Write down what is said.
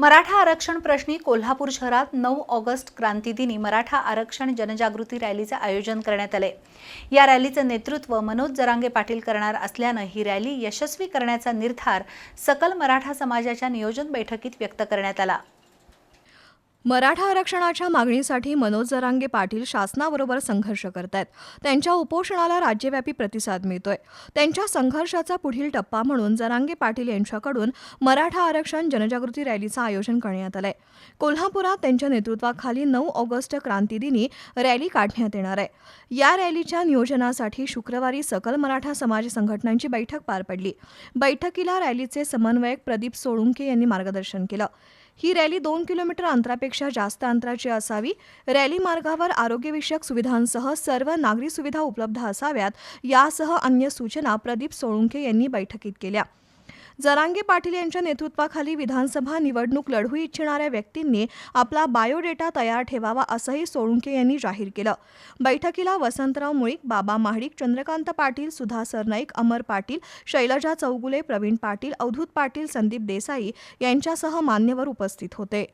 मराठा आरक्षण प्रश्नी कोल्हापूर शहरात नऊ ऑगस्ट क्रांतीदिनी मराठा आरक्षण जनजागृती रॅलीचे आयोजन करण्यात आले. या रॅलीचं नेतृत्व मनोज जरांगे पाटील करणार असल्यानं ही रॅली यशस्वी करण्याचा निर्धार सकल मराठा समाजाच्या नियोजन बैठकीत व्यक्त करण्यात आला. मराठा आरक्षणाच्या मागणीसाठी मनोज जरांगे पाटील शासनाबरोबर संघर्ष करतायत. त्यांच्या उपोषणाला राज्यव्यापी प्रतिसाद मिळतोय. त्यांच्या संघर्षाचा पुढील टप्पा म्हणून जरांगे पाटील यांच्याकडून मराठा आरक्षण जनजागृती रॅलीचं आयोजन करण्यात आलंय. कोल्हापुरात त्यांच्या नेतृत्वाखाली नऊ ऑगस्ट क्रांतीदिनी रॅली काढण्यात येणार आहे. या रॅलीच्या नियोजनासाठी शुक्रवारी सकल मराठा समाज संघटनांची बैठक पार पडली. बैठकीला रॅलीचे समन्वयक प्रदीप सोळुंके यांनी मार्गदर्शन केलं. ही रॅली दोन किलोमीटर अंतरापेक्षा जास्त अंतराची असावी. रॅली मार्गावर आरोग्यविषयक सुविधांसह सर्व नागरी सुविधा उपलब्ध असाव्यात. यासह अन्य सूचना प्रदीप सोळुंके यांनी बैठकीत केल्या. जरांगे पाटील यांच्या नेतृत्वाखाली विधानसभा निवडणूक लढवू इच्छिणाऱ्या व्यक्तींनी आपला बायोडेटा तयार ठेवावा असंही सोळुंके यांनी जाहीर केलं. बैठकीला वसंतराव मुळीक बाबा महाडिक चंद्रकांत पाटील सुधा सरनाईक अमर पाटील शैलजा चौगुले प्रवीण पाटील अवधूत पाटील संदीप देसाई यांच्यासह मान्यवर उपस्थित होते.